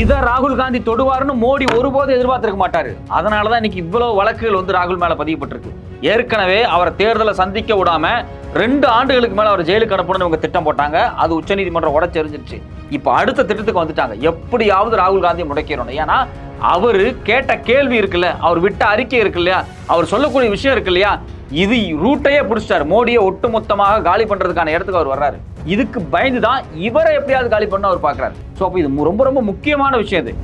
இதை ராகுல் காந்தி தொடுவாருன்னு மோடி ஒருபோதும் எதிர்பார்த்திருக்க மாட்டாரு. அதனால தான் இன்னைக்கு இவ்வளவு வழக்குகள் வந்து ராகுல் மேல பதியப்பட்டிருக்கு. ஏற்கனவே அவரை தேர்தலை சந்திக்க விடாம ரெண்டு ஆண்டுகளுக்கு மேல அவர் ஜெயிலுக்கு அனுப்பணும்னு இவங்க திட்டம் போட்டாங்க. அது உச்சநீதிமன்றம் உடச்செறிஞ்சிருச்சு. இப்போ அடுத்த திட்டத்துக்கு வந்துட்டாங்க. எப்படியாவது ராகுல் காந்தி முடக்கிறோம் ஏன்னா அவரு கேட்ட கேள்வி இருக்குல்ல அவர் விட்ட அறிக்கை இருக்கு இல்லையா அவர் சொல்லக்கூடிய விஷயம் இருக்கு இல்லையா இது ரூட்டையே பிடிச்சிட்டாரு. மோடியை ஒட்டுமொத்தமாக காலி பண்றதுக்கான இடத்துக்கு அவர் வர்றாரு. இதுக்கு பயந்து தான் இவரை எப்படியாவது காலி பண்ண அவர் பார்க்குறாரு. ஸோ அப்போ இது ரொம்ப ரொம்ப முக்கியமான விஷயம் இது.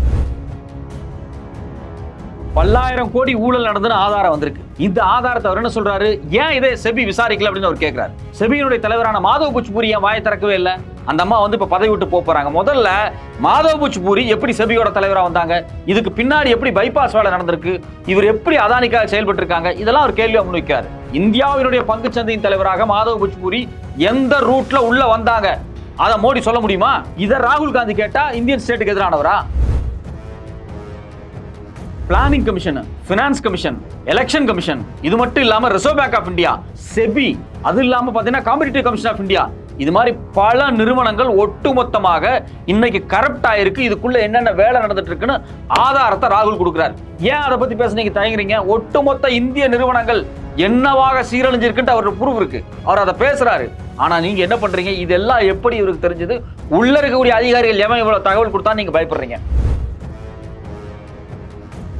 பல்லாயிரம் கோடி ஊழல் நடந்துன்னு ஆதாரம் வந்திருக்கு. இந்த ஆதாரத்தை அவர் என்ன சொல்றாரு? ஏன் இதை செபி விசாரிக்கல அப்படின்னு அவர் கேட்கிறாரு செபியினுடைய தலைவரான மாதவ புச்பூரி ஏன் வாயை திறக்கவே இல்லை? அந்த அம்மா வந்து இப்ப பதவி விட்டு போப் போறாங்க. முதல்ல மாதவ புச்பூரி எப்படி செபியோட தலைவரா வந்தாங்க? இதுக்கு பின்னாடி எப்படி பைபாஸ் வேலை நடந்திருக்கு? இவர் எப்படி அதானிக்காக செயல்பட்டு இருக்காங்க இதெல்லாம் அவர் கேள்வியா முன்வைக்கிறார். இந்தியாவினுடைய பங்கு சந்தையின் தலைவராக மாதவ புச்பூரி எந்த ரூட்ல உள்ள வந்தாங்க? அதை மோடி சொல்ல முடியுமா? இதை ராகுல் காந்தி கேட்டா இந்தியன் ஸ்டேட்டுக்கு எதிரானவரா? Planning commission finance commission election commission. இது மட்டும் இல்லாமல் reserve bank of India SEBI அது இல்லாமல் பார்த்தீங்கன்னா காம்படிட்டிவ் கமிஷன் ஆஃப் இந்தியா இது மாதிரி பல நிறுவனங்கள் ஒட்டுமொத்தமாக இன்னைக்கு கரப்ட் ஆயிருக்கு. இதுக்குள்ள என்னென்ன வேலை நடந்துட்டு இருக்குன்னு ஆதாரத்தை ராகுல் கொடுக்குறாரு. ஏன் அதை பத்தி பேச நீங்க தயங்குறீங்க? ஒட்டுமொத்த இந்திய நிறுவனங்கள் என்னவாக சீரழிஞ்சிருக்குன்ட்டு அவர் ப்ரூஃப் இருக்கு. அவர் அதை பேசுறாரு. ஆனா நீங்க என்ன பண்றீங்க? இதெல்லாம் எப்படி இவருக்கு தெரிஞ்சது? உள்ள இருக்கக்கூடிய அதிகாரிகள் எவன் இவ்வளவு தகவல் கொடுத்தா நீங்க பயப்படுறீங்க?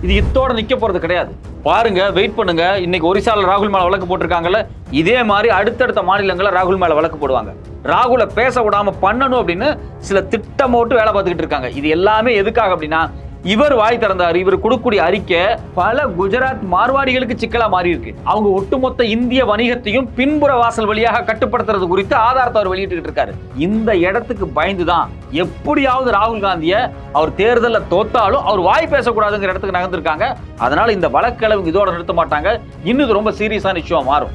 இது இத்தோட நிக்க போறது கிடையாது. பாருங்க வெயிட் பண்ணுங்க. இன்னைக்கு ஒரிசால ராகுல் மேல வழக்கு போட்டிருக்காங்கல்ல இதே மாதிரி அடுத்தடுத்த மாநிலங்களில் ராகுல் மேல வழக்கு போடுவாங்க. ராகுலை பேச விடாம பண்ணணும் அப்படின்னு சில திட்டமோட்டு வேலை பார்த்துக்கிட்டு இருக்காங்க. இது எல்லாமே எதுக்காக அப்படின்னா இவர் வாய் திறந்தாரு இவர் கொடுக்கக்கூடிய அறிக்கை பல குஜராத் மார்வாடிகளுக்கு சிக்கலா மாறி இருக்கு அவங்க ஒட்டுமொத்த இந்திய வணிகத்தையும் பின்புற வாசல் வழியாக கட்டுப்படுத்துறது குறித்து ஆதாரத்தை அவர் வெளியிட்டு இருக்காரு. இந்த இடத்துக்கு பயந்துதான் எப்படியாவது ராகுல் காந்தியை அவர் தேர்தலில் தோத்தாலும் அவர் வாய் பேசக்கூடாதுங்கிற இடத்துக்கு நகர்ந்திருக்காங்க. அதனால இந்த வழக்களவு இதோட நிறுத்த மாட்டாங்க. இன்னும் இது ரொம்ப சீரியஸான இஷ்யூவா மாறும்.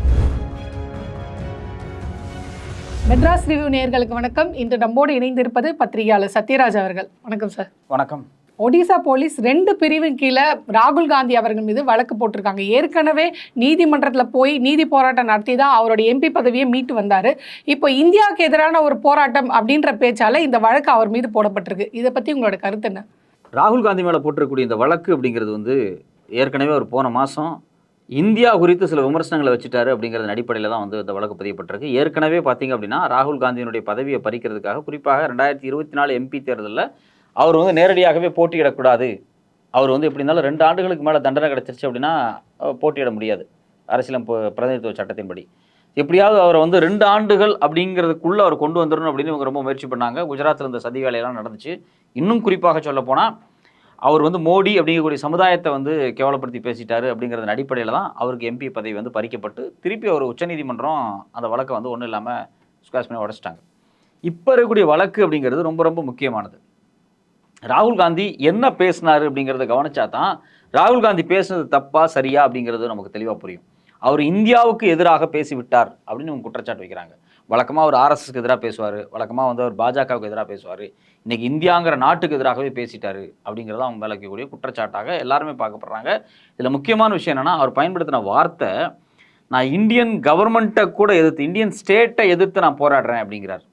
மெட்ராஸ் ரிவ்யூ நேயர்களுக்கு வணக்கம். இன்று நம்மோடு இணைந்திருப்பது பத்திரிகையாளர் சத்யராஜ் அவர்கள். வணக்கம் சார். வணக்கம். ஒடிசா போலீஸ் ரெண்டு பிரிவின் கீழே ராகுல் காந்தி அவர்கள் மீது வழக்கு போட்டிருக்காங்க. ஏற்கனவே நீதிமன்றத்தில் போய் நீதி போராட்டம் நடத்தி தான் அவருடைய எம்பி பதவியை மீட்டு வந்தார். இப்போ இந்தியாவுக்கு எதிரான ஒரு போராட்டம் அப்படின்ற பேச்சால் இந்த வழக்கு அவர் மீது போடப்பட்டிருக்கு. இதை பற்றி உங்களோட கருத்து என்ன? ராகுல் காந்தி மேலே போட்டிருக்கக்கூடிய இந்த வழக்கு அப்படிங்கிறது வந்து ஏற்கனவே ஒரு போன மாதம் இந்தியா குறித்து சில விமர்சனங்களை வச்சுட்டாரு அப்படிங்கிறது அடிப்படையில் தான் வந்து இந்த வழக்கு பதியப்பட்டிருக்கு. ஏற்கனவே பார்த்தீங்க அப்படின்னா ராகுல் காந்தியினுடைய பதவியை பறிக்கிறதுக்காக குறிப்பாக ரெண்டாயிரத்தி இருபத்தி நாலு எம்பி தேர்தலில் அவர் வந்து நேரடியாகவே போட்டியிடக்கூடாது. அவர் வந்து எப்படி இருந்தாலும் ரெண்டு ஆண்டுகளுக்கு மேலே தண்டனை கிடச்சிருச்சு அப்படின்னா போட்டியிட முடியாது. அரசியலம் ப- பிரதிநிதித்துவ சட்டத்தின்படி. எப்படியாவது அவரை வந்து ரெண்டு ஆண்டுகள் அப்படிங்கிறதுக்குள்ளே அவர் கொண்டு வந்துடணும் அப்படின்னு இவங்க ரொம்ப முயற்சி பண்ணாங்க. குஜராத்தில் இந்த சதி வேலையெல்லாம் நடந்துச்சு. இன்னும் குறிப்பாக சொல்லப்போனால் அவர் வந்து மோடி அப்படிங்கக்கூடிய சமுதாயத்தை வந்து கேவலப்படுத்தி பேசிட்டாரு அப்படிங்கிறதன் அடிப்படையில் தான் அவருக்கு எம்பி பதவி வந்து பறிக்கப்பட்டு திருப்பி அவர் உச்சநீதிமன்றம் அந்த வழக்கை வந்து ஒன்றும் இல்லாமல் ஸ்குவாஷ் பண்ணி உடச்சிட்டாங்க. இப்போ இருக்கக்கூடிய வழக்கு அப்படிங்கிறது ரொம்ப ரொம்ப முக்கியமானது. ராகுல் காந்தி என்ன பேசினாரு அப்படிங்கிறத கவனிச்சா தான் ராகுல் காந்தி பேசுனது தப்பா சரியா அப்படிங்கிறது நமக்கு தெளிவாக புரியும். அவர் இந்தியாவுக்கு எதிராக பேசிவிட்டார் அப்படின்னு அவங்க குற்றச்சாட்டு வைக்கிறாங்க. வழக்கமாக அவர் ஆர்எஸ்எஸ்க்கு எதிராக பேசுவார் வழக்கமாக வந்து அவர் பாஜகவுக்கு எதிராக பேசுவார். இன்றைக்கி இந்தியாங்கிற நாட்டுக்கு எதிராகவே பேசிட்டாரு அப்படிங்கிறத அவங்க விளக்கக்கூடிய குற்றச்சாட்டாக எல்லாருமே பார்க்கப்படுறாங்க. இதில் முக்கியமான விஷயம் என்னென்னா அவர் பயன்படுத்தின வார்த்தை நான் இந்தியன் கவர்மெண்ட்டை கூட எதிர்த்து இந்தியன் ஸ்டேட்டை எதிர்த்து நான் போராடுறேன் அப்படிங்கிறார்.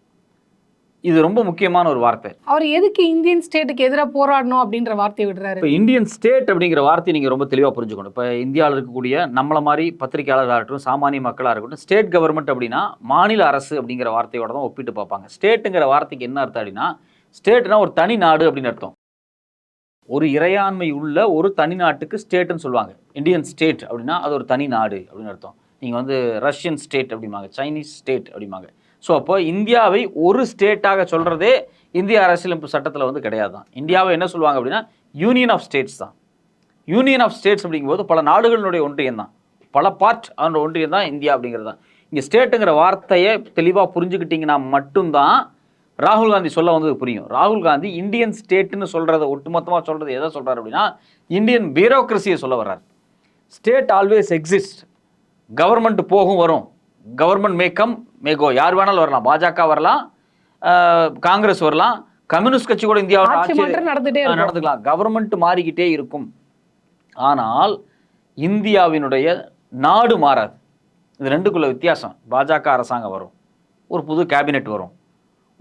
இது ரொம்ப முக்கியமான ஒரு வார்த்தை. அவர் எதுக்கு இந்தியன் ஸ்டேட்டுக்கு எதிராக போராடணும் அப்படின்ற வார்த்தையை விடுறாரு. இப்போ இந்தியன் ஸ்டேட் அப்படிங்கிற வார்த்தையை நீங்கள் ரொம்ப தெளிவாக புரிஞ்சுக்கணும். இப்போ இந்தியாவில் இருக்கக்கூடிய நம்மள மாதிரி பத்திரிகையாளர்களாக இருக்கட்டும் சாமானிய மக்களாக இருக்கட்டும் ஸ்டேட் கவர்மெண்ட் அப்படின்னா மாநில அரசு அப்படிங்கிற வார்த்தையோட தான் ஒப்பிட்டு பார்ப்பாங்க. ஸ்டேட்டுங்கிற வார்த்தைக்கு என்ன அர்த்தம் அப்படின்னா ஸ்டேட்னா ஒரு தனி நாடு அப்படின்னு அர்த்தம். ஒரு இறையாண்மை உள்ள ஒரு தனி நாட்டுக்கு ஸ்டேட்டுன்னு சொல்லுவாங்க. இந்தியன் ஸ்டேட் அப்படின்னா அது ஒரு தனி நாடு அப்படின்னு அர்த்தம். நீங்கள் வந்து ரஷ்யன் ஸ்டேட் அப்படிம்பாங்க சைனீஸ் ஸ்டேட் அப்படிம்பாங்க. ஸோ அப்போ இந்தியாவை ஒரு ஸ்டேட்டாக சொல்கிறதே இந்திய அரசியலமைப்பு சட்டத்தில் வந்து கிடையாது தான் இந்தியாவை என்ன சொல்லுவாங்க அப்படின்னா யூனியன் ஆஃப் ஸ்டேட்ஸ் தான். யூனியன் ஆஃப் ஸ்டேட்ஸ் அப்படிங்கும்போது பல நாடுகளினுடைய ஒன்றியம் தான் பல பார்ட் அதோட ஒன்றியம் தான் இந்தியா அப்படிங்கிறது தான் இங்கே ஸ்டேட்டுங்கிற வார்த்தையை தெளிவாக புரிஞ்சுக்கிட்டிங்கன்னா மட்டும்தான் ராகுல் காந்தி சொல்ல வந்தது புரியும். ராகுல் காந்தி இந்தியன் ஸ்டேட்டுன்னு சொல்கிறத ஒட்டுமொத்தமாக சொல்கிறது எதை சொல்கிறார் அப்படின்னா இந்தியன் பியூரோக்ரஸியை சொல்ல வர்றார். ஸ்டேட் ஆல்வேஸ் எக்ஸிஸ்ட் கவர்மெண்ட் போகும் வரும். கவர்மெண்ட் மே கம் மே கோ யார் வேணாலும் வரலாம். பாஜக வரலாம். காங்கிரஸ் வரலாம். கம்யூனிஸ்ட் கட்சி கூட இந்தியாவில் ஆட்சி நடந்துக்கலாம். கவர்மெண்ட் மாறிக்கிட்டே இருக்கும். ஆனால் இந்தியாவினுடைய நாடு மாறாது. இது ரெண்டுக்குள்ள வித்தியாசம். பாஜக அரசாங்கம் வரும். ஒரு புது கேபினெட் வரும்.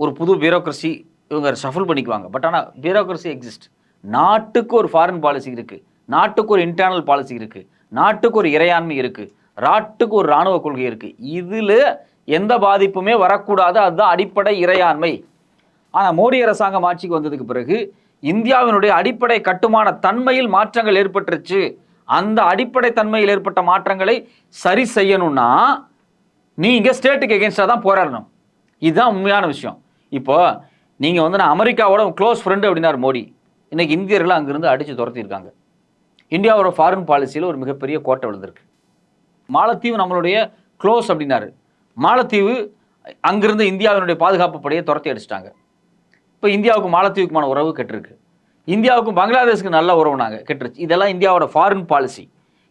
ஒரு புது பியூரோக்ரஸி இவங்க ஷஃபிள் பண்ணிக்குவாங்க. பட் ஆனால் பியூரோக்ரஸி எக்ஸிஸ்ட் நாட்டுக்கு ஒரு ஃபாரின் பாலிசி இருக்குது நாட்டுக்கு ஒரு இன்டர்னல் பாலிசி இருக்குது நாட்டுக்கு ஒரு இறையாண்மை இருக்குது நாட்டுக்கு ஒரு இராணுவ கொள்கை இருக்குது இதில் எந்த பாதிப்புமே வரக்கூடாது. அதுதான் அடிப்படை இறையாண்மை. ஆனால் மோடி அரசாங்கம் ஆட்சிக்கு வந்ததுக்கு பிறகு இந்தியாவினுடைய அடிப்படை கட்டுமான தன்மையில் மாற்றங்கள் ஏற்பட்டுருச்சு. அந்த அடிப்படை தன்மையில் ஏற்பட்ட மாற்றங்களை சரி செய்யணும்னா நீங்கள் ஸ்டேட்டுக்கு எகென்ஸ்டாக தான் போராடணும். இதுதான் உண்மையான விஷயம். இப்போ நீங்கள் வந்து நான் அமெரிக்காவோட க்ளோஸ் ஃப்ரெண்டு அப்படின்னார் மோடி. இன்றைக்கி இந்தியர்கள் அங்கேருந்து அடித்து துரத்தியிருக்காங்க. இந்தியாவோட ஃபாரின் பாலிசியில் ஒரு மிகப்பெரிய கோட்டை விழுந்திருக்கு. மாலத்தீவு நம்மளுடைய க்ளோஸ் அப்படின்னாரு. மாலத்தீவு அங்கிருந்து இந்தியாவினுடைய பாதுகாப்பு படையை துரத்தி அடிச்சிட்டாங்க. இப்போ இந்தியாவுக்கு மாலத்தீவுக்குமான உறவு கெட்டிருக்கு. இந்தியாவுக்கும் பங்களாதேஷுக்கு நல்ல உறவு நாங்கள் கெட்டுருச்சு. இதெல்லாம் இந்தியாவோட ஃபாரின் பாலிசி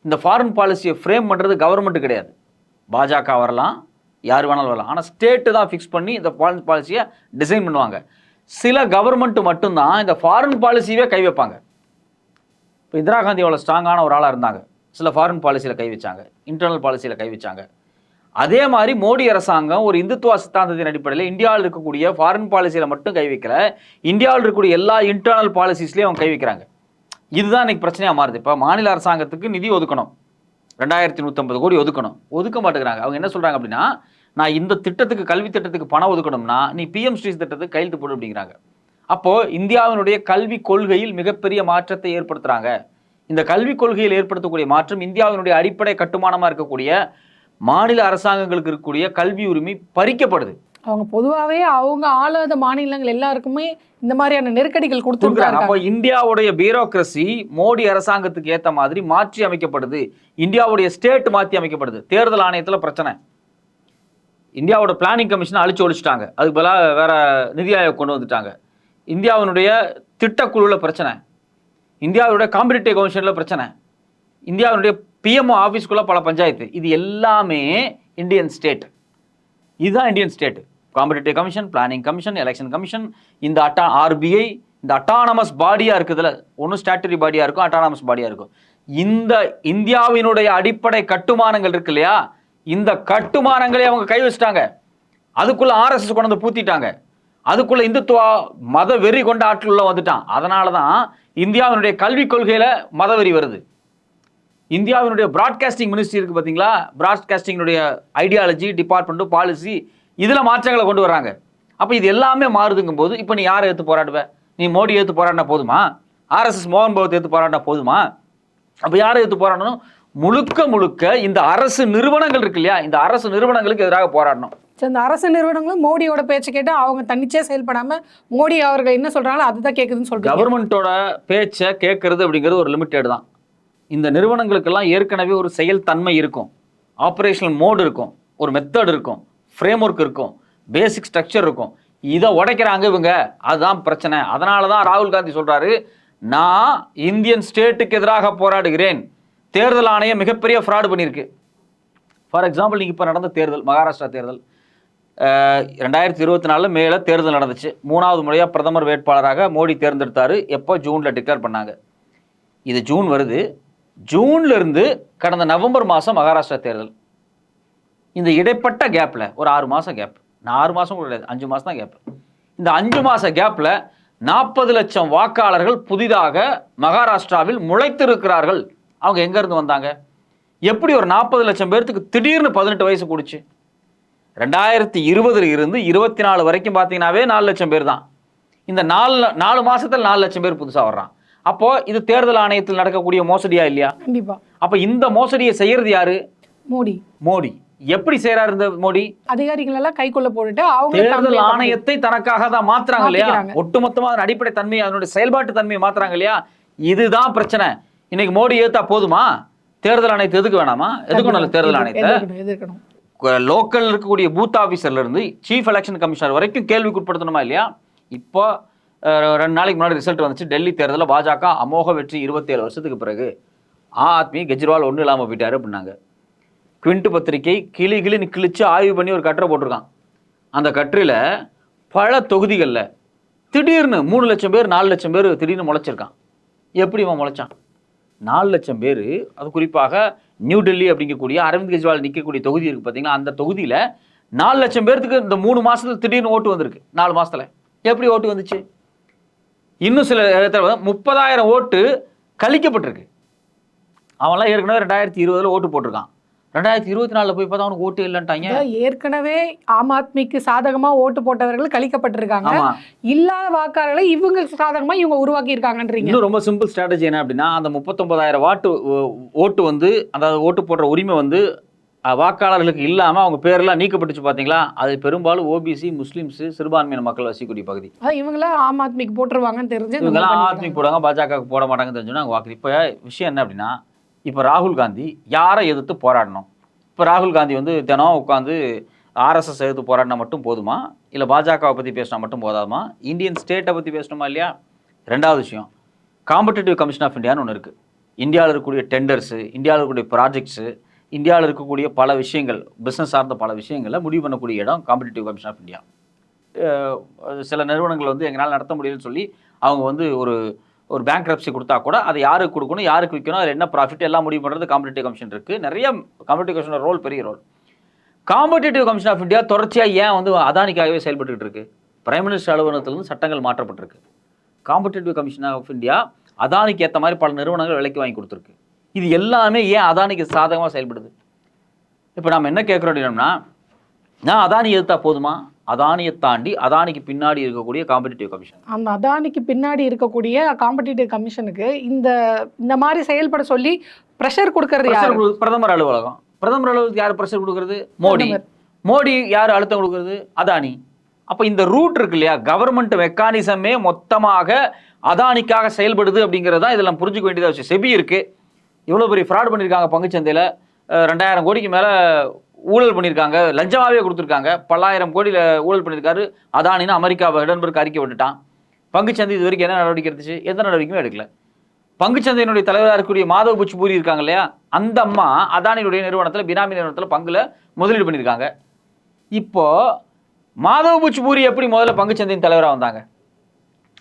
இந்த ஃபாரின் பாலிசியை ஃப்ரேம் பண்ணுறது கவர்மெண்ட்டு கிடையாது. பாஜக வரலாம் யார் வேணாலும் வரலாம். ஆனால் ஸ்டேட்டு தான் ஃபிக்ஸ் பண்ணி இந்த ஃபாரின் பாலிசியை டிசைன் பண்ணுவாங்க. சில கவர்மெண்ட்டு மட்டும்தான் இந்த ஃபாரின் பாலிசியவே கை வைப்பாங்க. இப்போ இந்திரா காந்தி அவ்வளோ ஸ்ட்ராங்கான ஒரு ஆளாக இருந்தாங்க. சில ஃபாரின் பாலிசியில் கை வச்சாங்க. இன்டர்னல் பாலிசியில் கை வச்சாங்க. அதே மாதிரி மோடி அரசாங்கம் ஒரு இந்துத்துவ சித்தாந்தத்தின் அடிப்படையில் இந்தியாவில் இருக்கக்கூடிய ஃபாரின் பாலிசியில் மட்டும் கை வைக்கல. இந்தியாவில் இருக்கக்கூடிய எல்லா இன்டர்னல் பாலிசிஸ்லேயும் அவங்க கை வைக்கிறாங்க. இதுதான் இன்னைக்கு பிரச்சனையாக மாறுது. இப்போ மாநில அரசாங்கத்துக்கு நிதி ஒதுக்கணும். ரெண்டாயிரத்தி நூற்றம்பது கோடி ஒதுக்கணும். ஒதுக்க மாட்டேங்கிறாங்க. அவங்க என்ன சொல்கிறாங்க அப்படின்னா நான் இந்த திட்டத்துக்கு கல்வி திட்டத்துக்கு பணம் ஒதுக்கணும்னா நீ பிஎம் ஸ்ரீஸ் திட்டத்துக்கு கையெழுத்து போடு அப்படிங்கிறாங்க. அப்போது இந்தியாவினுடைய கல்வி கொள்கையில் மிகப்பெரிய மாற்றத்தை ஏற்படுத்துகிறாங்க இந்த கல்விக் கொள்கையில் ஏற்படுத்தக்கூடிய மாற்றம் இந்தியாவினுடைய அடிப்படை கட்டுமானமாக இருக்கக்கூடிய மாநில அரசாங்கங்களுக்கு இருக்கக்கூடிய கல்வி உரிமை பறிக்கப்படுது. அவங்க பொதுவாகவே அவங்க ஆளாத மாநிலங்கள் எல்லாருக்குமே இந்த மாதிரியான நெருக்கடிகள் கொடுத்துருக்காங்க அப்போ இந்தியாவுடைய பியூரோக்ரஸி மோடி அரசாங்கத்துக்கு ஏத்த மாதிரி மாற்றி அமைக்கப்படுது. இந்தியாவுடைய ஸ்டேட் மாற்றி அமைக்கப்படுது. தேர்தல் ஆணையத்துல பிரச்சனை. இந்தியாவோட பிளானிங் கமிஷனை அழிச்சு ஒழிச்சிட்டாங்க. அதுக்கு பதிலாக வேற நிதி ஆயோக் கொண்டு வந்துட்டாங்க. இந்தியாவினுடைய திட்டக்குழுல பிரச்சனை. இந்தியாவுடைய காம்படிட்டிவ் கமிஷனில் பிரச்சனை. இந்தியாவினுடைய பிஎம்ஓ ஆஃபீஸ்க்குள்ளே பல பஞ்சாயத்து. இது எல்லாமே இந்தியன் ஸ்டேட் இதுதான் Indian state competitive commission planning commission election commission இந்த அட்டா ஆர்பிஐ இந்த அட்டானமஸ் பாடியாக இருக்குதுல ஒன்றும் ஸ்டாட்டரி பாடியாக இருக்கும் அட்டானமஸ் பாடியாக இருக்கும். இந்த இந்தியாவினுடைய அடிப்படை கட்டுமானங்கள் இருக்கு இல்லையா? இந்த கட்டுமானங்களே அவங்க கை வச்சிட்டாங்க. அதுக்குள்ள ஆர்எஸ்எஸ் கொண்டு வந்து பூத்திட்டாங்க. அதுக்குள்ள இந்துத்துவ மத வெறி கொண்ட ஆட்கள் உள்ள வந்துட்டான். அதனால தான் இந்தியாவினுடைய கல்விக் கொள்கையில் மதவெறி வருது. இந்தியாவினுடைய ப்ராட்காஸ்டிங் மினிஸ்ட்ரி இருக்குது பார்த்தீங்களா ப்ராட்காஸ்டிங்கினுடைய ஐடியாலஜி டிபார்ட்மெண்ட்டு பாலிசி இதில் மாற்றங்களை கொண்டு வராங்க அப்போ இது எல்லாமே மாறுதுங்கும் போது இப்போ நீ யாரை எடுத்து போராடுவ? நீ மோடி எடுத்து போராடினா போதுமா? ஆர்எஸ்எஸ் மோகன் பகவத் எடுத்து போராடினா போதுமா? அப்போ யாரை எடுத்து போராடணும்? முழுக்க முழுக்க இந்த அரசு நிறுவனங்கள் இருக்கு இல்லையா? இந்த அரசு நிறுவனங்களுக்கு எதிராக போராடணும். சரி, இந்த அரசு நிறுவனங்களும் மோடியோட பேச்சை கேட்டு அவங்க தன்னிச்சே செயல்படாம மோடி அவர்கள் என்ன சொல்றாங்களோ அதுதான் கேக்குதுன்னு சொல்றாங்க. கவர்மெண்ட்டோட பேச்சை கேட்கறது அப்படிங்கிறது ஒரு லிமிட்டெட் தான். இந்த நிறுவனங்களுக்கெல்லாம் ஏற்கனவே ஒரு செயல் தன்மை இருக்கும். ஆப்ரேஷனல் மோடு இருக்கும். ஒரு மெத்தட் இருக்கும். ஃப்ரேம் ஒர்க் இருக்கும். பேசிக் ஸ்ட்ரக்சர் இருக்கும். இதை உடைக்கிறாங்க இவங்க. அதுதான் பிரச்சனை. அதனால தான் ராகுல் காந்தி சொல்றாரு நான் இந்தியன் ஸ்டேட்டுக்கு எதிராக போராடுகிறேன். தேர்தல் ஆணையம் மிகப்பெரிய ஃப்ராடு பண்ணியிருக்கு. ஃபார் எக்ஸாம்பிள் நீங்கள் இப்போ நடந்த தேர்தல் மகாராஷ்டிரா தேர்தல். ரெண்டாயிரத்தி இருபத்தி நாலில் மேலே தேர்தல் நடந்துச்சு. மூணாவது முறையாக பிரதமர் வேட்பாளராக மோடி தேர்ந்தெடுத்தார். எப்போ? ஜூனில் டிக்ளேர் பண்ணாங்க. இது ஜூன் வருது. ஜூன்ல இருந்து கடந்த நவம்பர் மாதம் மகாராஷ்டிரா தேர்தல். இந்த இடைப்பட்ட கேப்பில் ஒரு ஆறு மாதம் கேப் நான் ஆறு மாதம் கூட கிடையாது அஞ்சு மாதம் தான் கேப் இந்த அஞ்சு மாத கேப்பில் நாற்பது லட்சம் வாக்காளர்கள் புதிதாக மகாராஷ்டிராவில் முளைத்திருக்கிறார்கள். அவங்க எங்கேருந்து வந்தாங்க? எப்படி ஒரு நாற்பது லட்சம் பேர்த்துக்கு திடீர்னு பதினெட்டு வயசு கொடுச்சு? ரெண்டாயிரத்தி இருபதுல இருந்து இருபத்தி நாலு வரைக்கும் பார்த்தீங்கன்னாவே நாலு லட்சம் பேர் தான். இந்த நாலு நாலு மாசத்துல நாலு லட்சம் பேர் புதுசாக வர்றான். அப்போ இது தேர்தல் ஆணையத்தில் நடக்கக்கூடிய மோசடியா இல்லையா? கண்டிப்பா. அப்போ இந்த மோசடியை செய்யறது யாரு? மோடி. மோடி. எப்படி செய்யறாரு இந்த மோடி? அதிகாரிகள் எல்லாம் கைக்குள்ள போட்டுட்டு அவங்க தேர்தல் ஆணையத்தை தனக்காக தான் மாத்துறாங்க இல்லையா. ஒட்டுமொத்தமா அதன் அடிப்படை தன்மையை அதனுடைய செயல்பாட்டு தன்மையை மாத்துறாங்க இல்லையா? இதுதான் பிரச்சனை. இன்னைக்கு மோடி ஏத்தா போதுமா? தேர்தல் ஆணையத்தை எதுக்கு வேணாமா? எதுக்கணும் தேர்தல் ஆணையத்தை? லோக்கல் இருக்கக்கூடிய பூத் ஆஃபீஸர்லேருந்து சீஃப் எலெக்ஷன் கமிஷனர் வரைக்கும் கேள்விக்கு உட்படுத்தணுமா இல்லையா? இப்போ ரெண்டு நாளைக்கு முன்னாடி ரிசல்ட் வந்துச்சு. டெல்லி தேர்தலில் பாஜக அமோக வெற்றி இருபத்தேழு வருஷத்துக்கு பிறகு ஆத்மி கெஜ்ரிவால் ஒன்றும் இல்லாமல் போயிட்டாரு அப்படின்னாங்க. குவிண்ட் பத்திரிகை கிளி கிளின்னு கிழிச்சு ஆய்வு பண்ணி ஒரு கட்டுரை போட்டிருக்கான். அந்த கட்டுரையில் பல தொகுதிகளில் திடீர்னு மூணு லட்சம் பேர் நாலு லட்சம் பேர் திடீர்னு முளைச்சிருக்கான். எப்படி இவன் முளைச்சான்? நாலு லட்சம் பேர் அது குறிப்பாக நியூ டெல்லி அப்படிங்கக்கூடிய அரவிந்த் கெஜ்ரிவால் நிற்கக்கூடிய தொகுதி இருக்குது பார்த்தீங்கன்னா அந்த தொகுதியில் நாலு லட்சம் பேர்த்துக்கு இந்த மூணு மாதத்தில் திடீர்னு ஓட்டு வந்திருக்கு. நாலு மாதத்தில் எப்படி ஓட்டு வந்துச்சு? இன்னும் சில இடத்துல முப்பதாயிரம் ஓட்டு கழிக்கப்பட்டிருக்கு. அவன்லாம் ஏற்கனவே ரெண்டாயிரத்தி இருபதில் ஓட்டு போட்டிருக்கான். ரெண்டாயிரத்தி இருபத்தி நாலில் போய் பார்த்தா அவனுக்கு ஓட்டு இல்லைன்ட்டாங்க. ஏற்கனவே ஆம் ஆத்மிக்கு சாதகமா ஓட்டு போட்டவர்கள் கழிக்கப்பட்டிருக்காங்க. ஆமா. இல்லாத வாக்காளர்களை இவங்களுக்கு சாதகமா இவங்க உருவாக்கி இருக்காங்கன்றீங்க இன்னும் ரொம்ப சிம்பிள் ஸ்ட்ராட்டஜி என்ன அப்படின்னா அந்த முப்பத்தொன்பதாயிரம் வாட்டு ஓட்டு வந்து அதாவது ஓட்டு போடுற உரிமை வந்து வாக்காளர்களுக்கு இல்லாமல் அவங்க பேரெல்லாம் நீக்கப்பட்டுச்சு பார்த்தீங்களா? அது பெரும்பாலும் ஓபிசி முஸ்லீம்ஸ் சிறுபான்மையின மக்கள் வசிக்கக்கூடிய பகுதி. இவங்களாம் ஆம் ஆத்மிக்கு போட்டுருவாங்கன்னு தெரிஞ்சு இந்த மாதிரி இவங்கெல்லாம் பண்ணிருக்காங்க. ஆத்மிக் போடுவாங்க பாஜகவுக்கு போட மாட்டாங்கன்னு தெரிஞ்சோன்னா அவங்க வாக்கு இப்போ விஷயம் என்ன அப்படின்னா இப்போ ராகுல் காந்தி யாரை எதிர்த்து போராடணும்? இப்போ ராகுல் காந்தி வந்து தினம் உட்காந்து ஆர்எஸ்எஸ் எதிர்த்து போராடினா மட்டும் போதுமா? இல்லை பாஜகவை பற்றி பேசினா மட்டும் போதாதுமா? இந்தியன் ஸ்டேட்டை பற்றி பேசணுமா இல்லையா? ரெண்டாவது விஷயம் காம்படிட்டிவ் கமிஷன் ஆஃப் இந்தியான்னு ஒன்று இருக்குது இந்தியாவில் இருக்கக்கூடிய டெண்டர்ஸு இந்தியாவில் இருக்கக்கூடிய ப்ராஜெக்ட்ஸு இந்தியாவில் இருக்கக்கூடிய பல விஷயங்கள் பிஸ்னஸ் சார்ந்த பல விஷயங்களை முடிவு பண்ணக்கூடிய இடம் காம்படிட்டிவ் கமிஷன் ஆஃப் இந்தியா சில நிறுவனங்கள் வந்து எங்களால் நடத்த முடியலன்னு சொல்லி அவங்க வந்து ஒரு ஒரு பேங்க் கொடுத்தா கூட அதை யாருக்கு கொடுக்கணும் யாருக்கு விற்கணும் அதில் என்ன ப்ராஃபிட் எல்லாம் முடிவு பண்ணுறது காம்படிட்டிவ் கமிஷன் இருக்குது நிறைய காம்படிட்டிவ் கமிஷனோட ரோல் பெரிய role competitive commission of India தொடர்ச்சியாக ஏன் வந்து அதானிக்காகவே செயல்பட்டுக்கிட்டு இருக்கு? பிரைம் மினிஸ்டர் அலுவலகத்திலிருந்து சட்டங்கள் மாற்றப்பட்டிருக்கு. காம்படிட்டிவ் கமிஷன் ஆஃப் இந்தியா அதானிக்கு ஏற்ற மாதிரி பல நிறுவனங்கள் விலைக்கு வாங்கி கொடுத்துருக்கு. இது எல்லாமே ஏன் அதானிக்கு சாதகமாக செயல்படுது? இப்போ நாம் என்ன கேட்குறோம் அப்படின்னா நான் அதானி எதிர்த்தா போதுமா? அதானியை தாண்டி அதானிக்கு பின்னாடி இருக்கக்கூடிய காம்படிட்டிவ் கமிஷன் அந்த அதானிக்கு பின்னாடி இருக்கக்கூடிய காம்படிட்டிவ் கமிஷனுக்கு இந்த இந்த மாதிரி செயல்பட சொல்லி ப்ரெஷர் கொடுக்கறது பிரதமர் அலுவலகம். பிரதமர் அலுவலகத்துக்கு யார் ப்ரெஷர் கொடுக்கறது? மோடி. மோடி யார் அழுத்தம் கொடுக்கறது? அதானி. அப்போ இந்த ரூட் இருக்கு இல்லையா? கவர்மெண்ட் மெக்கானிசமே மொத்தமாக அதானிக்காக செயல்படுது அப்படிங்கிறது தான் இதில் புரிஞ்சுக்க வேண்டியதாக செபி இருக்கு. இவ்வளோ பெரிய ஃப்ராட் பண்ணியிருக்காங்க பங்குச்சந்தையில். ரெண்டாயிரம் கோடிக்கு மேலே ஊழல் பண்ணியிருக்காங்க லஞ்சமாகவே கொடுத்துருக்காங்க. பல்லாயிரம் கோடியில் ஊழல் பண்ணியிருக்காரு. அதானின்னு அமெரிக்கா ஹிடன்பர்க் அறிக்கை விட்டுட்டான். பங்குச்சந்தை இது வரைக்கும் என்ன நடவடிக்கை எடுத்துச்சு? எந்த நடவடிக்கையும் எடுக்கல. பங்குச்சந்தையினுடைய தலைவராக இருக்கக்கூடிய மாதவ் பூரி இருக்காங்க இல்லையா? அந்த அம்மா அதானியுடைய நிறுவனத்தில் பினாமி நிறுவனத்தில் பங்குல முதலீடு பண்ணியிருக்காங்க. இப்போ மாதவ் பூரி எப்படி முதல்ல பங்குச்சந்தையின் தலைவராக வந்தாங்க?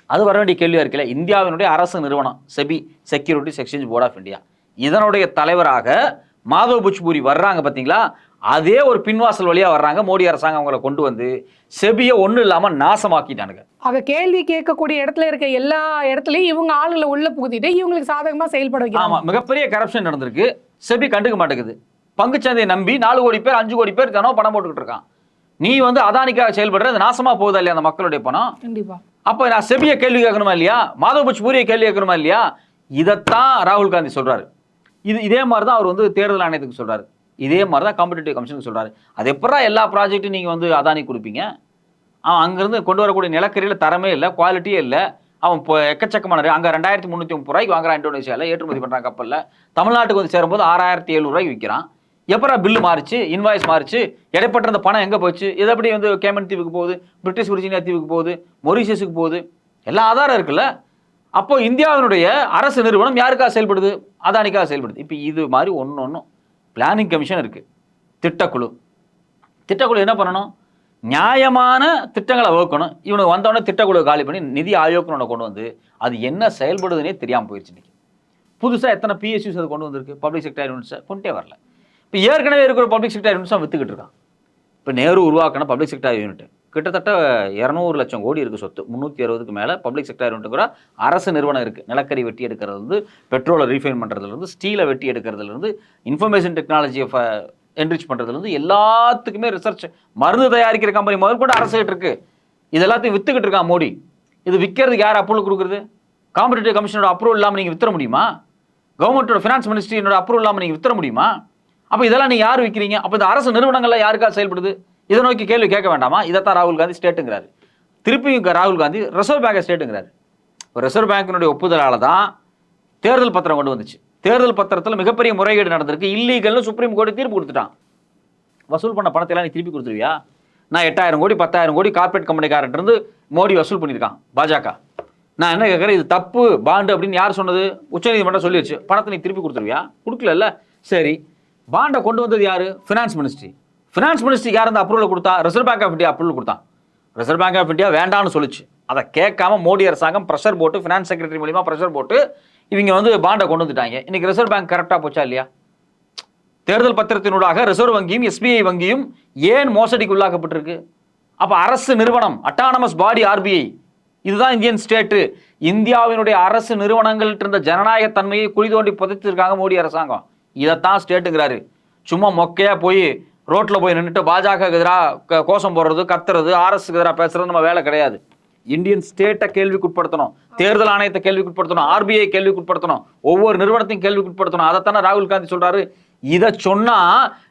அது வர வேண்டிய கேள்வியாக இருக்குல்ல? இந்தியாவினுடைய அரசு நிறுவனம் SEBI securities exchange board of India. இதனுடைய தலைவராக மாதவ் பூரி வர்றாங்க பார்த்தீங்களா அதே ஒரு பின்வாசல் வழியாக வர்றாங்க. மோடி அரசாங்கம் அவங்கள கொண்டு வந்து செபியை ஒன்றும் இல்லாமல் நாசமாக்கிட்டானுங்க. ஆக கேள்வி கேட்கக்கூடிய இடத்துல இருக்க எல்லா இடத்துலயும் இவங்க ஆளுங்களை உள்ள புகுத்திட்டு இவங்களுக்கு சாதகமா செயல்பட வைக்கிறாங்க. ஆமா மிகப்பெரிய கரப்ஷன் நடந்திருக்கு. செபி கண்டுக்க மாட்டேங்குது. பங்குச்சந்தையை நம்பி நாலு கோடி பேர் அஞ்சு கோடி பேர் தினம் பணம் போட்டுக்கிட்டு இருக்கான். நீ வந்து அதானிக்காக செயல்படுற அது நாசமா போகுதா இல்லையா அந்த மக்களுடைய பணம்? கண்டிப்பா. அப்போ நான் செபியை கேள்வி கேட்கணுமா இல்லையா? மாதவ் புச்பூரியை கேள்வி கேட்கணுமா இல்லையா? இதைத்தான் ராகுல் காந்தி சொல்றாரு. இது இதே மாதிரி தான் அவர் வந்து தேர்தல் ஆணையத்துக்கு சொல்றாரு. இதே மாதிரி தான் காம்படிட்டிவ் கமிஷனுக்கு சொல்கிறாரு அது எப்படா எல்லா ப்ராஜெக்ட்டும் நீங்கள் வந்து அதானி கொடுப்பீங்க? அவன் அங்கேருந்து கொண்டு வரக்கூடிய நிலக்கரியில் தரமே இல்லை குவாலிட்டியே இல்லை. அவன் இப்போ எக்கச்சக்கமான அங்கே ரெண்டாயிரத்தி முந்நூற்றி முப்பது ரூபாய்க்கு வாங்குறான் இண்டோனேஷியாவில் ஏற்றுமதி பண்ணுறான் கப்பலில். தமிழ்நாட்டுக்கு வந்து சேரும்போது ஆறாயிரத்தி எழுநூறுவாய்க்கு விற்கிறான் எப்பரா பில்லு மாறிச்சு? இன்வாய்ஸ் மாறிச்சு? இடைப்பட்ட அந்த பணம் எங்கே போச்சு? இது எப்படி வந்து கேமன் தீவுக்கு போகுது? பிரிட்டிஷ் விர்ஜினியா தீவுக்கு போகுது? மொரிஷியஸுக்கு போகுது? எல்லா ஆதாரம் இருக்குல்ல? அப்போது இந்தியாவினுடைய அரசு நிறுவனம் யாருக்காக செயல்படுது? அதானிக்காக செயல்படுது. இப்போ இது மாதிரி ஒன்று ஒன்றும் பிளானிங் கமிஷன் இருக்குது திட்டக்குழு. திட்டக்குழு என்ன பண்ணணும்? நியாயமான திட்டங்களை வகுக்கணும். இவனுக்கு வந்தவொடனே திட்டக்குழு காலி பண்ணி நிதி ஆயோக்னோட கொண்டு வந்து அது என்ன செயல்படுதுன்னே தெரியாமல் போயிடுச்சு இன்றைக்கி புதுசாக எத்தனை பிஎஸ்யூஸ் அது கொண்டு வந்திருக்கு? பப்ளிக் செக்டர் யூனிட்ஸை கொண்டே வரல. இப்போ ஏற்கனவே இருக்கிற பப்ளிக் செக்டர் யூனிட்ஸாக வித்துக்கிட்டு இருக்கான். இப்போ நேரு உருவாக்கின பப்ளிக் செக்டர் யூனிட் கிட்டத்தட்ட இரநூறு லட்சம் கோடி இருக்குது சொத்து. முந்நூற்றி அறுபதுக்கு மேலே பப்ளிக் செக்டர் கூட அரசு நிறுவனம் இருக்குது நிலக்கரி வெட்டி எடுக்கிறதுலேருந்து பெட்ரோலை ரீஃபைன் பண்ணுறதுலேருந்து ஸ்டீலை வெட்டி எடுக்கிறதுலேருந்து இன்ஃபர்மேஷன் டெக்னாலஜியை என்ரிச் பண்ணுறதுலேருந்து எல்லாத்துக்குமே ரிசர்ச் மருந்து தயாரிக்கிற கம்பெனி முதல் கூட அரசுகிட்டு இருக்குது இது எல்லாத்தையும் வித்துக்கிட்டு இருக்கான் மோடி. இது விற்கிறதுக்கு யார் அப்ரூவல் கொடுக்குறது? காம்படிட்டிவ் கமிஷனோட அப்ரூவல் இல்லாமல் நீங்கள் வித்துற முடியுமா? கவர்மெண்ட்டோட ஃபினான்ஸ் மினிஸ்ட்ரியினோட அப்ரூவல் இல்லாமல் நீங்கள் வித்துற முடியுமா? அப்போ இதெல்லாம் நீங்கள் யார் விற்கிறீங்க அப்போ இந்த அரசு நிறுவனங்கள்லாம் யாருக்கா செயல்படுது? இதை நோக்கி கேள்வி கேட்க வேண்டாமா? இதைத்தான் ராகுல் காந்தி ஸ்டேட்டுங்கிறாரு. திருப்பி ராகுல் காந்தி ரிசர்வ் பேங்கை ஸ்டேட்டுங்கிறாரு. ரிசர்வ் பேங்கினுடைய ஒப்புதலால் தான் தேர்தல் பத்திரம் கொண்டு வந்துச்சு. தேர்தல் பத்திரத்தில் மிகப்பெரிய முறைகேடு நடந்திருக்கு. இல்லீகல்னு சுப்ரீம் கோர்ட் தீர்ப்பு கொடுத்துட்டான். வசூல் பண்ண பணத்தை எல்லாம் நீ திருப்பி கொடுத்துருவியா? நான் எட்டாயிரம் கோடி பத்தாயிரம் கோடி கார்பரேட் கம்பெனிக்காரன்ட்டு மோடி வசூல் பண்ணியிருக்கான் பாஜக. நான் என்ன கேட்குறேன்? இது தப்பு பாண்டு அப்படின்னு யார் சொன்னது? உச்சநீதிமன்றம் சொல்லிடுச்சு பணத்தை நீ திருப்பி கொடுத்துருவியா? கொடுக்கலல்ல. சரி. பாண்டை கொண்டு வந்தது யார்? ஃபினான்ஸ் மினிஸ்ட்ரி ஃபினான்ஸ் மினிஸ்ட்ரி யார் அந்த அப்ரூவல் கொடுத்தா? Reserve bank of India approval கொடுத்தான். ரிசர்வ் பேங்க் ஆஃப் இந்தியா வேண்டாம்னு சொல்லிச்சு. அதை கேட்காம மோடி அரசாங்கம் ப்ரெஷர் போட்டு ஃபினான்ஸ் செக்ரட்டரி மூலியமாக ப்ரெஷர் போட்டு இவங்க வந்து பாண்டை கொண்டு வந்துட்டாங்க. இன்னைக்கு ரிசர்வ் பேங்க் கரெக்டாக போச்சா இல்லையா? தேர்தல் பத்திரத்தினூடாக ரிசர்வ் வங்கியும் எஸ்பிஐ வங்கியும் ஏன் மோசடிக்கு உள்ளாக்கப்பட்டிருக்கு அப்போ அரசு நிறுவனம் அட்டானமஸ் பாடி ஆர்பிஐ இதுதான் இந்தியன் ஸ்டேட்டு இந்தியாவினுடைய அரசு நிறுவனங்கள் இருந்த ஜனநாயக தன்மையை குழி தோண்டி புதைச்சிருக்காங்க மோடி அரசாங்கம். இதைத்தான் ஸ்டேட்டுங்கிறாரு சும்மா மொக்கையாக போய் ரோட்ல போய் நின்றுட்டு பாஜக எதிராக கோஷம் போடுறது கத்துறது ஆர்எஸ்க்கு எதிராக பேசுறது நம்ம வேலை கிடையாது. இந்தியன் ஸ்டேட்டை கேள்விக்குட்படுத்தணும். தேர்தல் ஆணையத்தை கேள்விக்குட்படுத்தணும். ஆர்பிஐ கேள்விக்குட்படுத்தணும். ஒவ்வொரு நிறுவனத்தையும் கேள்விக்குட்படுத்தணும். அதைத்தானே ராகுல் காந்தி சொல்றாரு. இதை சொன்னா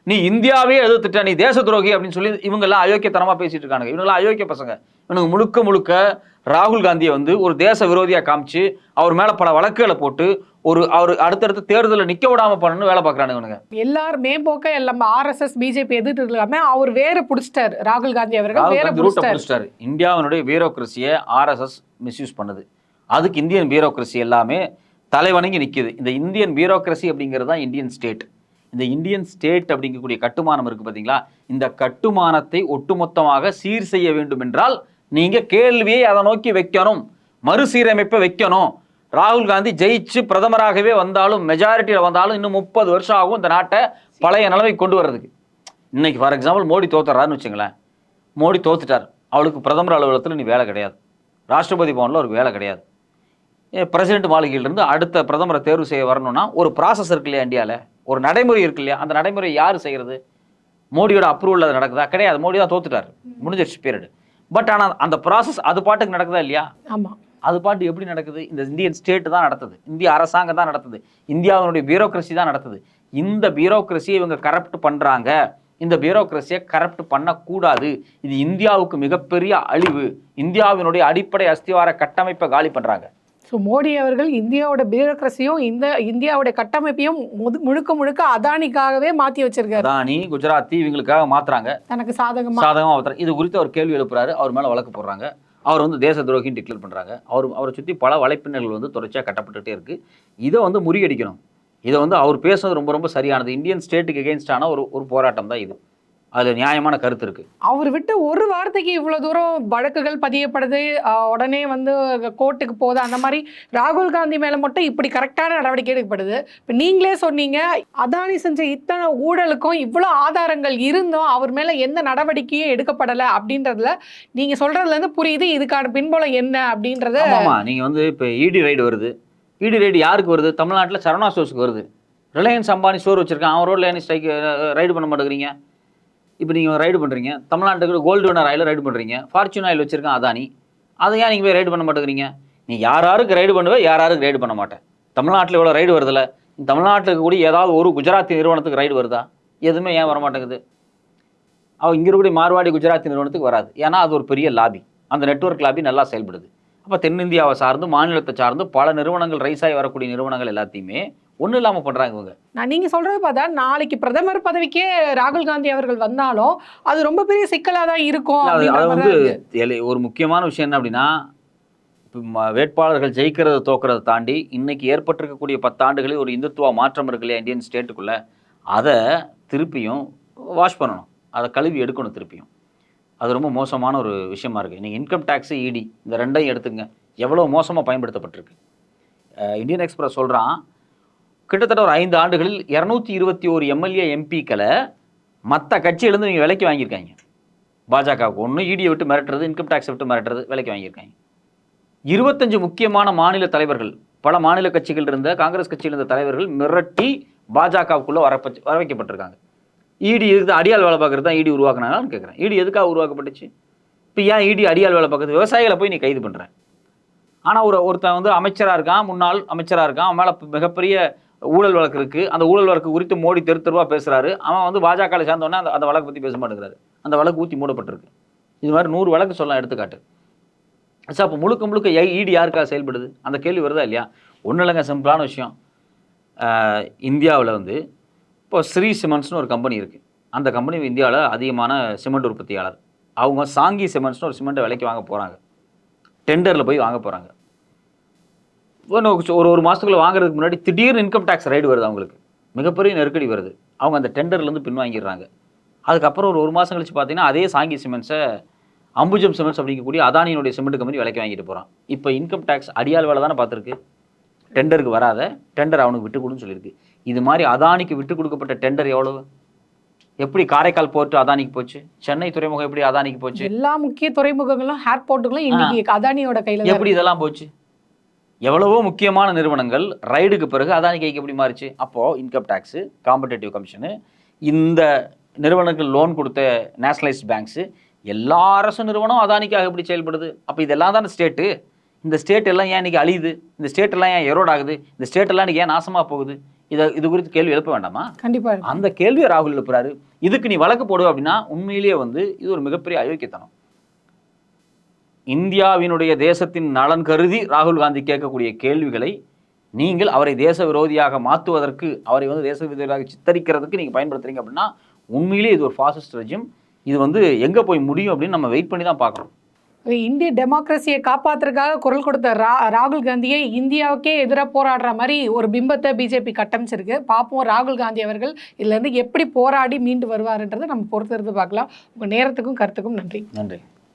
நீ இந்தியாவே எதிர்த்துட்ட நீ தேச துரோகி அப்படின்னு சொல்லி இவங்க எல்லாம் அயோக்கியத்தனமா பேசிட்டு இருக்காங்க இவங்க எல்லாம் அயோக்கிய பசங்க. இவனுக்கு முழுக்க முழுக்க ராகுல் காந்தியை வந்து ஒரு தேச விரோதியா காமிச்சு அவர் மேல பல வழக்குகளை போட்டு ஒரு அவர் அடுத்தடுத்த தேர்தலில் நிக்க விடாம பண்ணணும்னு வேலை பார்க்கறானுங்க எல்லாரும் மேம்போக்க எல்லாம் ஆர்எஸ்எஸ் பிஜேபி எதிர்த்து இல்லாம அவர் வேற புடிச்சிட்டாரு. ராகுல் காந்தி அவர்கள் வேற புடிச்சிட்டாரு. இந்தியாவினுடைய பியூரோக்ரஸியை ஆர்எஸ்எஸ் மிஸ்யூஸ் பண்ணுது. அதுக்கு இந்தியன் பியூரோக்ரஸி எல்லாமே தலைவணங்கி நிக்குது. இந்த இந்தியன் பியூரோக்ரஸி அப்படிங்கிறது தான் இந்தியன் ஸ்டேட். இந்த இந்தியன் ஸ்டேட் அப்படிங்கக்கூடிய கட்டுமானம் இருக்கு பாத்தீங்களா? இந்த கட்டுமானத்தை ஒட்டுமொத்தமாக சீர் செய்ய வேண்டும் என்றால் நீங்க கேள்வியை அதை நோக்கி வைக்கணும். மறுசீரமைப்பை வைக்கணும். ராகுல் காந்தி ஜெயிச்சு பிரதமராகவே வந்தாலும் மெஜாரிட்டியில் வந்தாலும் இன்னும் முப்பது வருஷம் ஆகும் இந்த நாட்டை பழைய நிலைமைக்கு கொண்டு வர்றதுக்கு. இன்னைக்கு ஃபார் எக்ஸாம்பிள் மோடி தோத்துறாருன்னு வச்சுங்களேன். மோடி தோத்துட்டார். அவளுக்கு பிரதமர் அலுவலகத்தில் நீ வேலை கிடையாது. ராஷ்டிரபதி பவனில் ஒரு வேலை கிடையாது. பிரசிடென்ட் மாளிகையிலிருந்து அடுத்த பிரதமரை தேர்வு செய்ய வரணும்னா ஒரு ப்ராசஸ் இருக்கு இல்லையா இந்தியாவில் ஒரு நடைமுறை இருக்கு இல்லையா? அந்த நடைமுறை யார் செய்கிறது மோடியோட அப்ரூவல் அது நடக்குதா? கிடையாது. மோடி தான் தோத்துட்டார். முடிஞ்சிருச்சு பீரியட் பட் ஆனால் அந்த ப்ராசஸ் அது பாட்டுக்கு நடக்குதா இல்லையா? ஆமா. அது பாட்டு எப்படி நடக்குது? இந்த இந்தியன் ஸ்டேட் தான் நடத்துது. இந்திய அரசாங்கம் தான் நடத்துது. இந்தியாவினுடைய பியூரோக்ரஸி தான் நடத்துது. இந்த பியூரோக்ரஸியை இவங்க கரப்ட் பண்றாங்க. இந்த பியூரோக்ரஸியை கரப்ட் பண்ணக்கூடாது. இது இந்தியாவுக்கு மிகப்பெரிய அழிவு. இந்தியாவினுடைய அடிப்படை அஸ்திவார கட்டமைப்பை காலி பண்றாங்க. ஸோ மோடி அவர்கள் இந்தியாவோட பியூரோக்ரஸியும் இந்த இந்தியாவோட கட்டமைப்பையும் முழுக்க முழுக்க அதானிக்காகவே மாத்தி வச்சிருக்காரு. அதானி குஜராத்தி இவங்களுக்காக மாத்துறாங்க. தனக்கு சாதகமா. சாதகமா மாத்துறாங்க. இது குறித்து அவர் கேள்வி எழுப்புறாரு. அவர் மேல வழக்கு போடுறாங்க. அவர் வந்து தேச துரோகின்னு டிக்ளேர் பண்ணுறாங்க அவர் அவரை சுற்றி பல வலைப்பின்னல்கள் வந்து தொடர்ச்சியாக கட்டப்பட்டுகிட்டே இருக்குது இதை வந்து முறியடிக்கணும். இதை வந்து அவர் பேசுறது ரொம்ப ரொம்ப சரியானது. இந்தியன் ஸ்டேட்டுக்கு எகென்ஸ்டான ஒரு ஒரு போராட்டம் தான் இது. அதுல நியாயமான கருத்து இருக்கு. அவர் விட்டு ஒரு வார்த்தைக்கு இவ்வளவு தூரம் வழக்குகள் பதியப்படுது உடனே வந்து கோர்ட்டுக்கு போகுது. அந்த மாதிரி ராகுல் காந்தி மேல மட்டும் இப்படி கரெக்டான நடவடிக்கை எடுக்கப்படுது. இப்போ நீங்களே சொன்னீங்க அதானி செஞ்ச இத்தனை ஊழலுக்கும் இவ்வளோ ஆதாரங்கள் இருந்தும் அவர் மேல எந்த நடவடிக்கையும் எடுக்கப்படலை அப்படின்றதுல நீங்க சொல்றதுல இருந்து புரியுது இதுக்கான பின்புலம் என்ன அப்படின்றத ஆமாமா நீங்க வந்து இப்போ இடி ரைடு வருது. இடி ரைடு யாருக்கு வருது? தமிழ்நாட்டுல சரவணா ஸ்டோர்ஸ்க்கு வருது. ரிலையன்ஸ் அம்பானி ஸ்டோர் வச்சிருக்கான். அவன் ரோட்ல ஏன் ஸ்ட்ரைக் ரைடு பண்ண மாட்டேங்கிறீங்க. இப்போ நீங்கள் ரைடு பண்ணுறீங்க தமிழ்நாட்டுக்கு கோல்டு வினர் ஆயில் ரைடு பண்ணுறீங்க ஃபார்ச்சூன் ஆயில் வச்சுருக்கேன் அதானி. அதை ஏன் நீங்கள் போய் ரைடு பண்ண மாட்டேங்கிறீங்க? நீ யார் யாருக்கு ரைடு பண்ணுவே யார் யாருக்கு ரைடு பண்ண மாட்டேன் தமிழ்நாட்டில் இவ்வளோ ரைடு வருதில்ல. தமிழ்நாட்டில் இருக்கக்கூடிய ஏதாவது ஒரு குஜராத்தி நிறுவனத்துக்கு ரைடு வருதா? எதுவுமே ஏன் வர மாட்டேங்குது அவ இங்கே இருக்கக்கூடிய மார்வாடி குஜராத்தி நிறுவனத்துக்கு வராது. ஏன்னா அது ஒரு பெரிய லாபி அந்த நெட்வொர்க் லாபி நல்லா செயல்படுது. அப்போ தென்னிந்தியாவை சார்ந்து மாநிலத்தை சார்ந்து பல நிறுவனங்கள் ரைஸ் ஆகி வரக்கூடிய நிறுவனங்கள் எல்லாத்தையுமே ஒன்றும் இல்லாமல் பண்ணுறாங்க இவங்க. நான் நீங்க சொல்றது பார்த்தா நாளைக்கு பிரதமர் பதவிக்கே ராகுல் காந்தி அவர்கள் வந்தாலும் அது ரொம்ப பெரிய சிக்கலா தான் இருக்கும் அது வந்து ஒரு முக்கியமான விஷயம் என்ன அப்படின்னா வேட்பாளர்கள் ஜெயிக்கிறத தோக்கிறத தாண்டி இன்னைக்கு ஏற்பட்டிருக்கக்கூடிய பத்தாண்டுகளில் ஒரு இந்துத்துவ மாற்றம் இருக்கு இல்லையா இந்தியன் ஸ்டேட்டுக்குள்ள அதை திருப்பியும் வாஷ் பண்ணணும். அதை கழுவி எடுக்கணும் திருப்பியும். அது ரொம்ப மோசமான ஒரு விஷயமா இருக்கு. இன்னைக்கு இன்கம் டேக்ஸ் இடி இந்த ரெண்டையும் எடுத்துங்க எவ்வளோ மோசமாக பயன்படுத்தப்பட்டிருக்கு. இந்தியன் எக்ஸ்பிரஸ் சொல்கிறான் கிட்டத்தட்ட ஒரு ஐந்து ஆண்டுகளில் இரநூத்தி இருபத்தி ஒரு எம்எல்ஏ எம்பிக்களை மற்ற கட்சியிலேருந்து நீங்கள் விலைக்கு வாங்கியிருக்காங்க. பாஜகவுக்கு ஒன்று இடியை விட்டு மிரட்டுறது இன்கம் டேக்ஸை விட்டு மிரட்டுறது விலைக்கு வாங்கியிருக்காங்க. இருபத்தஞ்சு முக்கியமான மாநில தலைவர்கள் பல மாநில கட்சிகள் இருந்த காங்கிரஸ் கட்சியில் இருந்த தலைவர்கள் மிரட்டி பாஜகவுக்குள்ளே வர வர வைக்கப்பட்டிருக்காங்க இடி இருக்குது அடியால் வேலை பார்க்குறது தான் இடி உருவாக்குனாங்கன்னு கேட்குறேன் இடி எதுக்காக உருவாக்கப்பட்டுச்சு? இப்போ ஏன் இடி அடியால் வேலை பார்க்குறது? விவசாயிகளை போய் நீ கைது பண்ணுறேன் ஆனால் ஒரு ஒருத்தன் வந்து அமைச்சராக இருக்கான் முன்னாள் அமைச்சராக இருக்கான் அவன் மேலே மிகப்பெரிய ஊழல் வழக்கு இருக்குது அந்த ஊழல் வழக்கு குறித்து மோடி தெரு தெருவா பேசுகிறாரு அவன் வந்து பாஜகவில் சேர்ந்தோன்னே அந்த அந்த வழக்கு பற்றி பேச மாட்டேங்கிறாரு. அந்த வழக்கு ஊற்றி மூடப்பட்டிருக்கு. இது மாதிரி நூறு வழக்கு சொல்லலாம் எடுத்துக்காட்டு. சார் அப்போ முழுக்க முழுக்க ஈடு யாருக்காக செயல்படுது. அந்த கேள்வி வருதா இல்லையா? ஒன்றும் இல்லைங்க சிம்பிளான விஷயம். இந்தியாவில் வந்து இப்போ ஸ்ரீ சிமெண்ட்ஸ்னு ஒரு கம்பெனி இருக்குது அந்த கம்பெனி இந்தியாவில் அதிகமான சிமெண்ட் உற்பத்தியாளர். அவங்க சாங்கி சிமெண்ட்ஸ்னு ஒரு சிமெண்ட்டை விலைக்கு வாங்க போகிறாங்க டெண்டரில் போய் வாங்க போகிறாங்க ஒரு ஒரு மாதத்துக்குள்ள வாங்குறதுக்கு முன்னாடி திடீர்னு இன்கம் டேக்ஸ் ரைடு வருது அவங்களுக்கு. மிகப்பெரிய நெருக்கடி வருது. அவங்க அந்த டெண்டர்லேருந்து பின்வாங்கிடுறாங்க. அதுக்கப்புறம் ஒரு ஒரு மாதம் கழிச்சு பார்த்தீங்கன்னா அதே சாங்கி சிமெண்ட்ஸை அம்புஜம் சிமெண்ட்ஸ் அப்படிங்கக்கூடிய அதானியினுடைய சிமெண்ட் கம்பெனி விலைக்கு வாங்கிட்டு போகிறான் இப்போ இன்கம் டேக்ஸ் அடியால் வேலை தானே பார்த்துருக்கு டெண்டருக்கு வராத டெண்டர் அவனுக்கு விட்டு கொடுன்னு சொல்லியிருக்கு. இது மாதிரி அதானிக்கு விட்டு கொடுக்கப்பட்ட டெண்டர் எவ்வளவு? எப்படி காரைக்கால் போர்ட் அதானிக்கு போச்சு? சென்னை துறைமுகம் எப்படி அதானிக்கு போச்சு? எல்லா முக்கிய துறைமுகங்களும் ஏர்போர்ட்டுகளும் இன்னைக்கு அதானியோட கையில எப்படி இதெல்லாம் போச்சு? எவ்வளவோ முக்கியமான நிறுவனங்கள் ரைடுக்கு பிறகு அதானி கைக்கு எப்படி மாறுச்சு? அப்போ இன்கம் டேக்ஸு காம்படேட்டிவ் கமிஷனு இந்த நிறுவனங்கள் லோன் கொடுத்த நேஷனலைஸ்ட் பேங்க்ஸு எல்லா அரசு நிறுவனம் அதானிக்காக எப்படி செயல்படுது? அப்போ இதெல்லாம் தானே ஸ்டேட்டு இந்த ஸ்டேட் எல்லாம் ஏன் இன்னைக்கு அழியுது? இந்த ஸ்டேட் எல்லாம் ஏன் எரோட் ஆகுது? இந்த ஸ்டேட் எல்லாம் ஏன் நாசமா போகுது? இதை இது குறித்து கேள்வி எழுப்ப வேண்டாமா? கண்டிப்பா இருக்கு. அந்த கேள்வியை ராகுல் எழுப்புறாரு. இதுக்கு நீ வழக்கு போடு அப்படின்னா உண்மையிலேயே வந்து இது ஒரு மிகப்பெரிய அயோக்கியத்தனம். இந்தியாவினுடைய தேசத்தின் நலன் கருதி ராகுல் காந்தி கேட்கக்கூடிய கேள்விகளை நீங்கள் அவரை தேச விரோதியாக மாற்றுவதற்கு அவரை வந்து தேச விரோதியாக சித்தரிக்கிறதுக்கு நீங்கள் பயன்படுத்துறீங்க அப்படின்னா உண்மையிலேயே இது ஒரு ஃபாசிஸ்ட் ரெஜிம் இது வந்து எங்கே போய் முடியும் அப்படின்னு நம்ம வெயிட் பண்ணி தான் பார்க்கணும். இந்திய டெமோக்ரஸியை காப்பாத்துறதுக்காக குரல் கொடுத்த ரா ராகுல் காந்தியை இந்தியாவுக்கே எதிராக போராடுற மாதிரி ஒரு பிம்பத்தை பிஜேபி கட்டமைச்சிருக்கு. பார்ப்போம் ராகுல் காந்தி அவர்கள் இதுல இருந்து எப்படி போராடி மீண்டு வருவாருன்றதை நம்ம பொறுத்திருந்து பார்க்கலாம். உங்க நேரத்துக்கும் கருத்துக்கும் நன்றி. நன்றி.